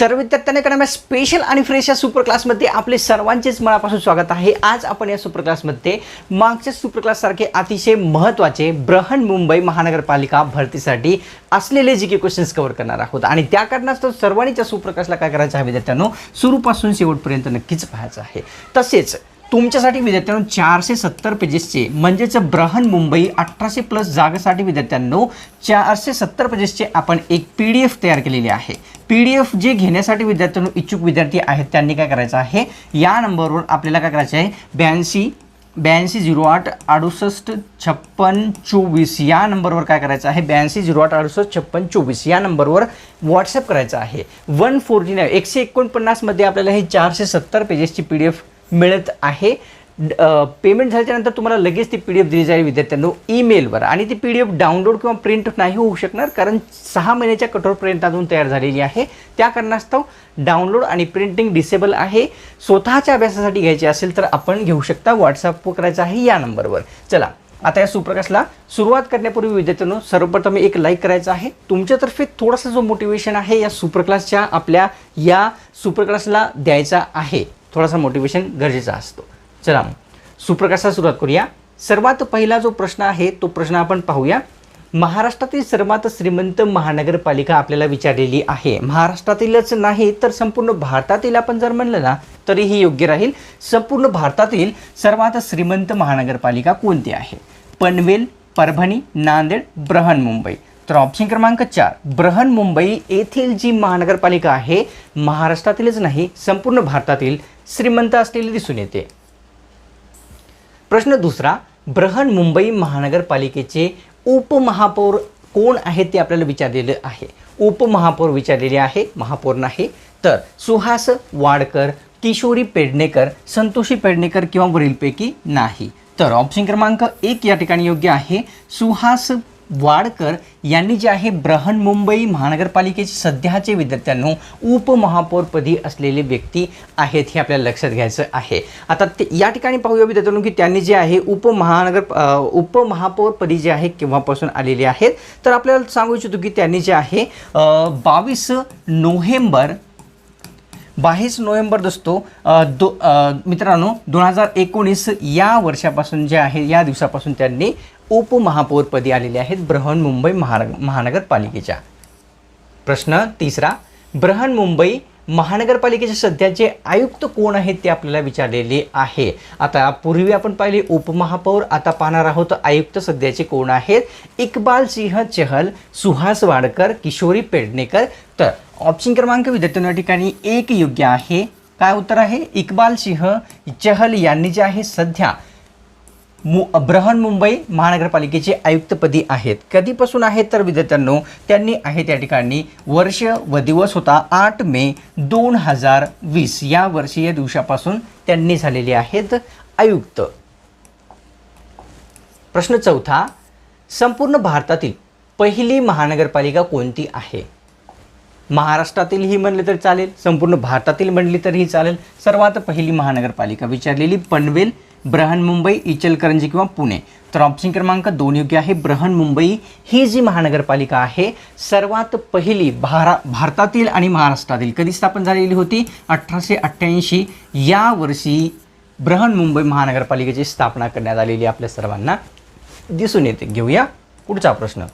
तर विद्यार्थ्यांकडे स्पेशल आणि फ्रेश या सुपर क्लासमध्ये आपले सर्वांचेच मनापासून स्वागत आहे. आज आपण या सुपर क्लासमध्ये मागच्या सुपर क्लाससारखे अतिशय महत्त्वाचे ब्रहण मुंबई महानगरपालिका भरतीसाठी असलेले जे के क्वेश्चन्स कव्हर करणार आहोत. आणि त्या कारणास्तव सर्वांनी त्या सुपर क्लासला काय करायचं आहे विद्यार्थ्यांनो? सुरूपासून शेवटपर्यंत नक्कीच पाहायचं आहे. तसेच तुमच्यासाठी विद्यार्थ्यांनो चारशे सत्तर पेजेसचे म्हणजेच ब्रहन मुंबई अठराशे प्लस जागेसाठी विद्यार्थ्यांनो चारशे सत्तर पेजेसचे आपण एक पी डी एफ तयार केलेली आहे. पी डी एफ जे घेण्यासाठी विद्यार्थ्यांनो इच्छुक विद्यार्थी आहेत त्यांनी काय करायचं आहे? या नंबरवर आपल्याला काय करायचं आहे? ब्याऐंशी ब्याऐंशी झिरो आठ अडुसष्ट छप्पन चोवीस या नंबरवर काय करायचं आहे? ब्याऐंशी झिरो आठ अडुसष्ट छप्पन चोवीस या नंबरवर व्हॉट्सअप करायचं आहे. वन फोर्टी नाईन एकशे एकोणपन्नासमध्ये आपल्याला हे चारशे सत्तर पेजेसची पी डी एफ मिळत आहे. पेमेंट झाल्याच्यानंतर तुम्हाला लगेच ती पी डी एफ दिली जाईल विद्यार्थ्यांनो ईमेलवर आणि ती पी डी एफ डाउनलोड किंवा प्रिंट नाही होऊ शकणार कारण सहा महिन्याच्या कठोरपर्यंत अजून तयार झालेली आहे. त्या कारणास्तव डाउनलोड आणि प्रिंटिंग डिसेबल आहे. स्वतःच्या अभ्यासासाठी घ्यायची असेल तर आपण घेऊ शकता. व्हॉट्सअप करायचं आहे या नंबरवर. चला आता या सुप्रकाशला सुरुवात करण्यापूर्वी विद्यार्थ्यांनो सर्वप्रथम एक लाईक करायचं आहे. तुमच्यातर्फे थोडासा जो मोटिवेशन आहे या सुपरक्लासच्या आपल्या या सुपरक्लासला द्यायचा आहे. थोडासा मोटिवेशन गरजेचा असतो. चला मग. सुप्रकाशला सुरुवात करूया. सर्वात पहिला जो प्रश्न आहे तो प्रश्न आपण पाहूया. महाराष्ट्रातील सर्वात श्रीमंत महानगरपालिका आपल्याला विचारलेली आहे. महाराष्ट्रातीलच नाही तर संपूर्ण भारतातील आपण जर म्हणलं ना तरीही योग्य राहील. संपूर्ण भारतातील सर्वात श्रीमंत महानगरपालिका कोणती आहे? पनवेल परभणी नांदेड ब्रहन मुंबई तर ऑप्शन क्रमांक चार. ब्रहन मुंबई येथील जी महानगरपालिका आहे महाराष्ट्रातीलच नाही संपूर्ण भारतातील श्रीमंत असलेली दिसून येते. प्रश्न दुसरा ब्रहन मुंबई महानगरपालिकेचे उपमहापौर कोण आहेत ते आपल्याला विचारलेलं आहे. उपमहापौर विचारलेले आहे महापौर नाही. तर सुहास वाडकर किशोरी पेडणेकर संतोषी पेडणेकर किंवा वरीलपैकी नाही. तर ऑप्शन क्रमांक एक या ठिकाणी योग्य आहे. सुहास वाडकर यांनी जे आहे ब्रहन मुंबई महानगरपालिकेचे सध्याचे विद्यार्थ्यांनो उपमहापौरपदी असलेले व्यक्ती आहेत हे आपल्याला लक्षात घ्यायचं आहे. आता ते या ठिकाणी पाहूया विद्यार्थ्यांनो की त्यांनी जे आहे उपमहानगर उपमहापौरपदी जे आहे केव्हापासून आलेले आहेत. तर आपल्याला सांगू इच्छितो की त्यांनी जे आहे बावीस नोव्हेंबर बावीस नोव्हेंबर दोस्तो दो मित्रांनो दोन हजार एकोणीस या वर्षापासून जे आहे या दिवसापासून त्यांनी उपमहापौरपदी आलेले आहेत बृहन मुंबई महानग महानगरपालिकेच्या. प्रश्न तिसरा बृहन मुंबई महानगरपालिकेचे सध्याचे आयुक्त कोण आहेत ते आपल्याला विचारलेले आहे. आता पूर्वी आपण पाहिले उपमहापौर आता पाहणार आहोत आयुक्त सध्याचे कोण आहेत? इक्बाल सिंह चहल सुहास वाडकर किशोरी पेडणेकर. तर ऑप्शन क्रमांक विद्यार्थ्यांना या ठिकाणी एक योग्य आहे. काय उत्तर आहे? इक्बाल सिंह चहल यांनी जे आहे सध्या मु बृहन मुंबई महानगरपालिकेचे आयुक्तपदी आहेत. कधीपासून आहेत तर विद्यार्थ्यांनो त्यांनी आहे त्या ठिकाणी वर्ष व दिवस होता आठ मे दोन हजार वीस. या वर्षी या दिवसापासून त्यांनी झालेले आहेत आयुक्त. प्रश्न चौथा संपूर्ण भारतातील पहिली महानगरपालिका कोणती आहे? महाराष्ट्रातील ही म्हणले तरी चालेल संपूर्ण भारतातील म्हणली तरीही चालेल. सर्वात पहिली महानगरपालिका विचारलेली पनवेल ब्रहन मुंबई इचलकरंजी किंवा पुणे. तर ऑप्शन क्रमांक दोन योग्य आहे. ब्रहन मुंबई ही जी महानगरपालिका आहे सर्वात पहिली भारा भारतातील आणि महाराष्ट्रातील. कधी स्थापन झालेली होती? अठराशे अठ्ठ्याऐंशी. या वर्षी ब्रहन मुंबई महानगरपालिकेची स्थापना करण्यात आलेली आपल्या सर्वांना. दिसून येते. घेऊया पुढचा प्रश्न.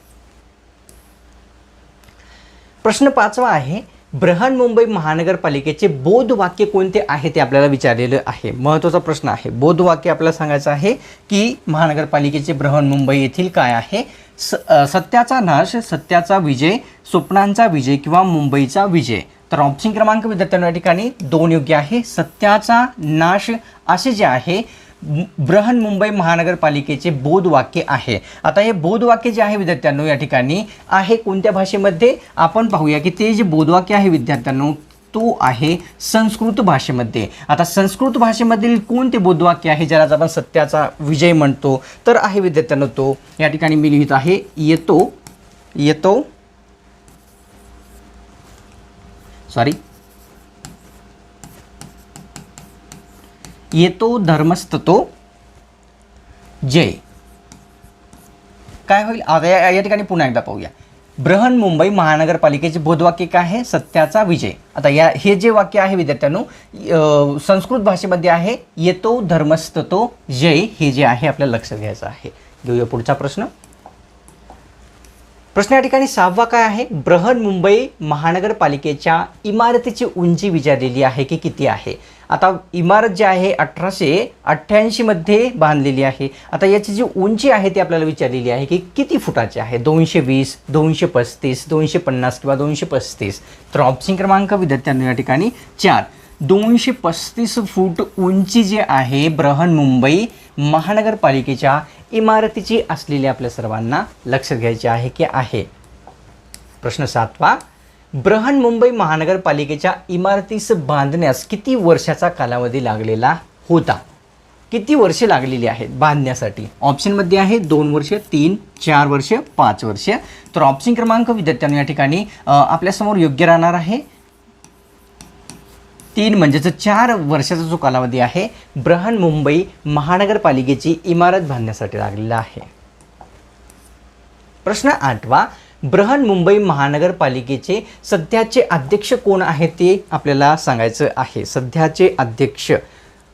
प्रश्न पाचवा आहे बृहन मुंबई महानगरपालिकेचे बोधवाक्य कोणते आहे ते आपल्याला विचारलेलं आहे? महत्त्वाचा प्रश्न आहे. बोधवाक्य आपल्याला सांगायचं आहे की महानगरपालिकेचे बृहन मुंबई येथील काय आहे? स सत्याचा नाश सत्याचा विजय स्वप्नांचा विजय किंवा मुंबईचा विजय? तर ऑप्शन क्रमांक विद्यार्थ्यांना या ठिकाणी दोन योग्य आहे. सत्याचा नाश असे जे आहे बृहन मुंबई महानगरपालिकेचे बोधवाक्य आहे. आता हे बोधवाक्य जे आहे विद्यार्थ्यांनो या ठिकाणी आहे कोणत्या भाषेमध्ये? आपण पाहूया की ते जे बोधवाक्य आहे विद्यार्थ्यांनो तो आहे संस्कृत भाषेमध्ये. आता संस्कृत भाषेमधील कोणते बोधवाक्य आहे ज्याला आपण सत्याचा विजय म्हणतो? तर आहे विद्यार्थ्यांनो तो. या ठिकाणी मी लिहित आहे येतो येतो. सॉरी येतो धर्मस्ततो जय. काय होईल? आता या या ठिकाणी पुन्हा एकदा पाहूया. बृहन मुंबई महानगरपालिकेचे बोधवाक्य काय आहे? सत्याचा विजय. आता या हे जे वाक्य आहे विद्यार्थ्यांनो संस्कृत भाषेमध्ये आहे येतो धर्मस्ततो जय हे जे आहे आपल्याला लक्ष घ्यायचं आहे. घेऊया पुढचा प्रश्न. प्रश्न या ठिकाणी सहावा काय आहे? बृहन मुंबई महानगरपालिकेच्या इमारतीची उंची विचारलेली आहे की किती आहे? आता इमारत जी आहे अठराशे अठ्ठ्याऐंशीमध्ये बांधलेली आहे. आता याची जी उंची आहे ती आपल्याला विचारलेली आहे की किती फुटाची आहे? दोनशे वीस दोनशे पस्तीस दोनशे पन्नास किंवा दोनशे पस्तीस? तर ऑप्शन क्रमांक विद्यार्थ्यांनी या ठिकाणी चार. दोनशे पस्तीस फूट उंची जी आहे ब्रहन मुंबई महानगरपालिकेच्या इमारतीची असलेली आपल्या सर्वांना लक्षात घ्यायची आहे की आहे. प्रश्न सातवा. बृहन मुंबई महानगरपालिकेच्या इमारतीस बांधण्यास किती वर्षाचा कालावधी लागलेला होता? किती वर्षे लागलेली आहेत बांधण्यासाठी? ऑप्शनमध्ये आहे दोन वर्ष तीन चार वर्ष पाच वर्ष. तर ऑप्शन क्रमांक विद्यार्थ्यांनी या ठिकाणी आपल्यासमोर योग्य राहणार आहे. तीन म्हणजेच चार वर्षाचा जो कालावधी आहे बृहन मुंबई महानगरपालिकेची इमारत बांधण्यासाठी लागलेला आहे. प्रश्न आठवा बृहन मुंबई महानगरपालिकेचे सध्याचे अध्यक्ष कोण आहेत ते आपल्याला सांगायचं आहे. सध्याचे अध्यक्ष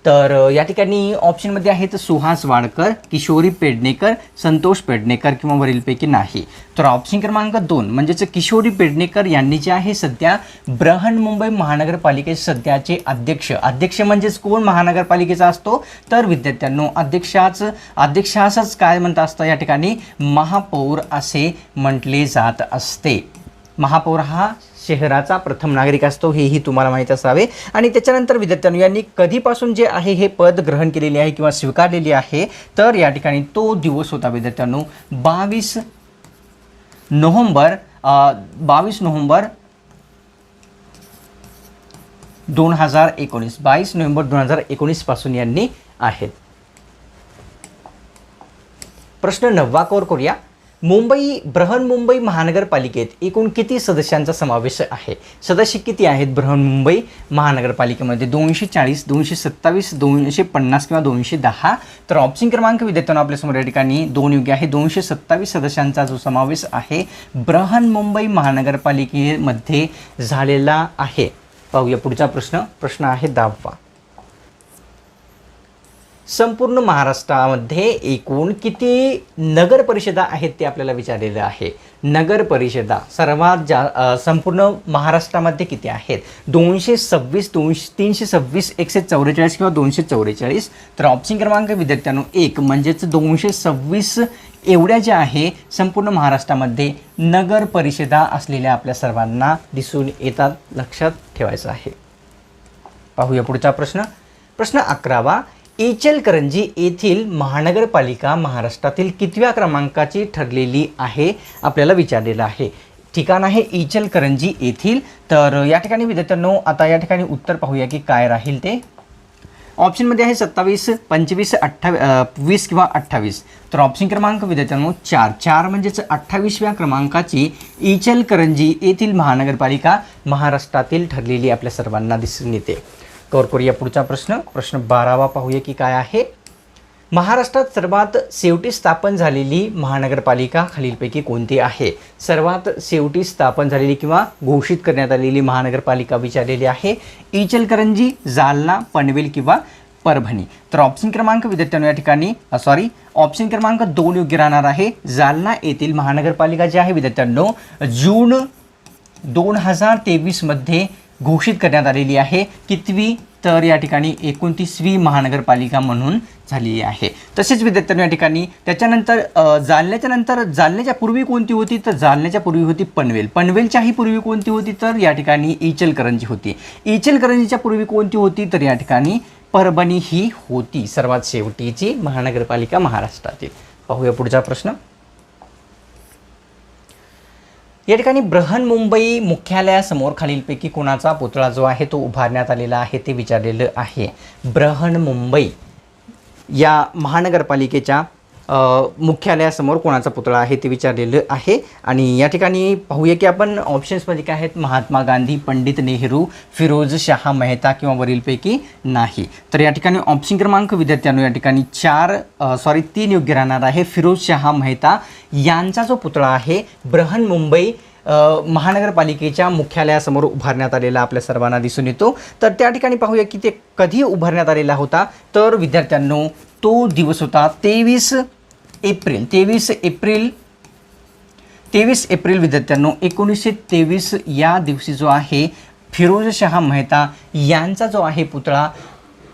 तर या ठिकाणी ऑप्शनमध्ये आहेत सुहास वाडकर किशोरी पेडणेकर संतोष पेडणेकर किंवा वरीलपैकी नाही. तर ऑप्शन क्रमांक दोन म्हणजेच किशोरी पेडणेकर यांनी जे आहे सध्या बृहन मुंबई महानगरपालिकेचे सध्याचे अध्यक्ष. अध्यक्ष म्हणजेच कोण महानगरपालिकेचा असतो? तर विद्यार्थ्यांनो अध्यक्षाच अध्यक्षासच काय म्हणत असतं या ठिकाणी? महापौर असे म्हटले जात असते. महापौर हा शहराचा प्रथम नागरिक असतो हेही तुम्हाला माहीत असावे. आणि त्याच्यानंतर विद्यार्थ्यांनो यांनी कधीपासून जे आहे हे पद ग्रहण केलेले आहे किंवा स्वीकारलेले आहे तर या ठिकाणी तो दिवस होता विद्यार्थ्यांनो बावीस नोव्हेंबर बावीस नोव्हेंबर दोन हजार एकोणीस बावीस नोव्हेंबर दोन हजार एकोणीसपासून यांनी आहेत. प्रश्न नववा कोर करूया. मुंबई बृहन मुंबई महानगरपालिकेत एकूण किती सदस्यांचा समावेश आहे? सदस्य किती आहेत बृहन मुंबई महानगरपालिकेमध्ये? दोनशे चाळीस दोनशे सत्तावीस दोनशे पन्नास किंवा दोनशे दहा? तर ऑप्शन क्रमांक विद्यार्थ्यांना आपल्यासमोर या ठिकाणी दोन योग्य आहे. दोनशे सत्तावीस सदस्यांचा जो समावेश आहे बृहन मुंबई महानगरपालिकेमध्ये झालेला आहे. पाहूया पुढचा प्रश्न. प्रश्न आहे दहावा संपूर्ण महाराष्ट्रामध्ये एकूण किती नगर परिषदा आहेत ते आपल्याला विचारलेलं आहे. नगर परिषदा सर्वात जा संपूर्ण महाराष्ट्रामध्ये किती आहेत? दोनशे सव्वीस दोनशे तीनशे सव्वीस एकशे चौवेचाळीस किंवा दोनशे चौवेचाळीस? तर ऑप्शन क्रमांक विद्यार्थ्यांनो एक म्हणजेच दोनशे सव्वीस एवढ्या ज्या आहे संपूर्ण महाराष्ट्रामध्ये नगर परिषदा असलेल्या आपल्या सर्वांना दिसून येतात. लक्षात ठेवायचं आहे. पाहूया पुढचा प्रश्न. प्रश्न अकरावा इचलकरंजी येथील महानगरपालिका महाराष्ट्रातील कितव्या क्रमांकाची ठरलेली आहे आपल्याला विचारलेलं आहे. ठिकाण आहे इचलकरंजी येथील. तर या ठिकाणी विद्यार्थ्यांनो आता या ठिकाणी उत्तर पाहूया की काय राहील ते. ऑप्शनमध्ये आहे सत्तावीस पंचवीस अठ्ठावी वीस किंवा अठ्ठावीस. तर ऑप्शन क्रमांक विद्यार्थ्यांनो चार. चार म्हणजेच अठ्ठावीसव्या क्रमांकाची इचलकरंजी येथील महानगरपालिका महाराष्ट्रातील ठरलेली आपल्या सर्वांना दिसून येते. कवर करूया पुढचा प्रश्न. प्रश्न बारावा पाहूया की काय आहे. महाराष्ट्रात सर्वात शेवटी स्थापन झालेली महानगरपालिका खालीलपैकी कोणती आहे? सर्वात शेवटी स्थापन झालेली किंवा घोषित करण्यात आलेली महानगरपालिका विचारलेली आहे. इचलकरंजी जालना पनवेल किंवा परभणी. तर ऑप्शन क्रमांक विद्यार्थ्यांनो या ठिकाणी सॉरी ऑप्शन क्रमांक दोन योग्य राहणार आहे. जालना येथील महानगरपालिका जी आहे विद्यार्थ्यांनो जून दोन हजार तेवीसमध्ये घोषित करण्यात आलेली आहे कितवी तर या ठिकाणी एकोणतीसवी महानगरपालिका म्हणून झालेली आहे. तसेच विद्यार्थ्यांना या ठिकाणी त्याच्यानंतर जालन्याच्या नंतर जालन्याच्या पूर्वी कोणती होती? तर जालन्याच्या पूर्वी होती पनवेल. पनवेलच्याही पूर्वी कोणती होती? तर या ठिकाणी इचलकरंजी होती. इचलकरंजीच्या पूर्वी कोणती होती? तर या ठिकाणी परभणी ही होती सर्वात शेवटीची महानगरपालिका महाराष्ट्रातील. पाहूया पुढचा प्रश्न. या ठिकाणी बृहन मुंबई मुख्यालयासमोर खालीलपैकी कोणाचा पुतळा जो आहे तो उभारण्यात आलेला आहे ते विचारलेलं आहे. बृहन मुंबई या महानगरपालिकेच्या मुख्यालयासमोर कोणाचा पुतळा आहे ते विचारलेलं आहे. आणि या ठिकाणी पाहूया की आपण ऑप्शन्समध्ये काय आहेत. महात्मा गांधी पंडित नेहरू फिरोज शहा मेहता किंवा वरीलपैकी नाही. तर या ठिकाणी ऑप्शन क्रमांक विद्यार्थ्यांनो या ठिकाणी चार सॉरी तीन योग्य राहणार आहे. फिरोज शहा मेहता यांचा जो पुतळा आहे ब्रहन मुंबई महानगरपालिकेच्या मुख्यालयासमोर उभारण्यात आलेला आपल्या सर्वांना दिसून येतो. तर त्या ठिकाणी पाहूया की ते कधी उभारण्यात आलेला होता. तर विद्यार्थ्यांनो तो दिवस होता तेवीस एप्रिल तेवीस एप्रिल तेवीस एप्रिल विद्यार्थ्यांनो एकोणीसशे तेवीस या दिवशी जो आहे फिरोजशहा मेहता यांचा जो आहे पुतळा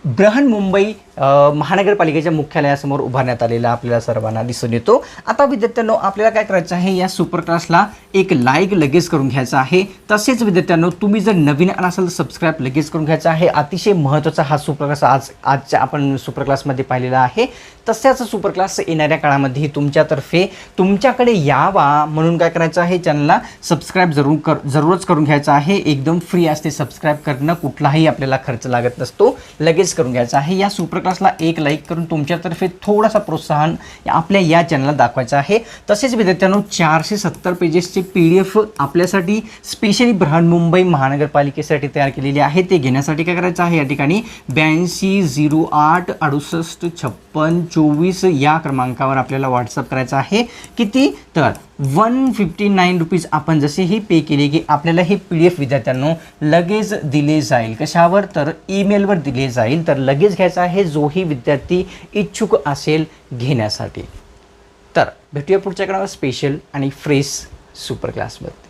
ब्रहन मुंबई महानगरपालिकेच्या मुख्यालयासमोर उभारण्यात आलेला आपल्याला सर्वांना दिसून येतो. आता विद्यार्थ्यांनो आपल्याला काय करायचं आहे? या सुपर क्लासला एक लाईक लगेच करून घ्यायचा आहे. तसेच विद्यार्थ्यांनो तुम्ही जर नवीन असाल तर सबस्क्राईब लगेच करून घ्यायचा आहे. अतिशय महत्त्वाचा हा सुपर क्लास आज आजच्या आपण सुपर क्लासमध्ये पाहिलेला आहे. तशाच सुपर क्लास येणाऱ्या काळामध्ये तुमच्यातर्फे तुमच्याकडे यावा म्हणून काय करायचं आहे? चॅनलला सबस्क्राईब जरूर कर जरूरच करून घ्यायचं आहे. एकदम फ्री असते सबस्क्राईब करणं. कुठलाही आपल्याला खर्च लागत नसतो. लगेच करून घ्यायचा आहे. या सुपर क्लासला एक लाईक करून तुमच्यातर्फे थोडासा प्रोत्साहन आपल्या या चॅनलला दाखवायचं आहे. तसेच विद्यार्थ्यांनो चारशे सत्तर पेजेसचे पी डी एफ आपल्यासाठी स्पेशली बृहन्मुंबई महानगरपालिकेसाठी तयार केलेली आहे ते घेण्यासाठी काय करायचं आहे? या ठिकाणी ब्याऐंशी झिरो आठ अडुसष्ट छप्पन चोवीस या क्रमांकावर आपल्याला व्हॉट्सअप करायचं आहे. किती? तर वन फिफ्टी नाईन रुपीज आपण जसे ही पे केले की आपल्याला हे पी डी एफ विद्यार्थ्यांनो लगेच दिले जाईल. कशावर? तर ईमेलवर दिले जाईल. तर लगेच घ्यायचा आहे जोही विद्यार्थी इच्छुक असेल घेण्यासाठी. तर भेटूया पुढच्या कडे स्पेशल आणि फ्रेश सुपर क्लासमध्ये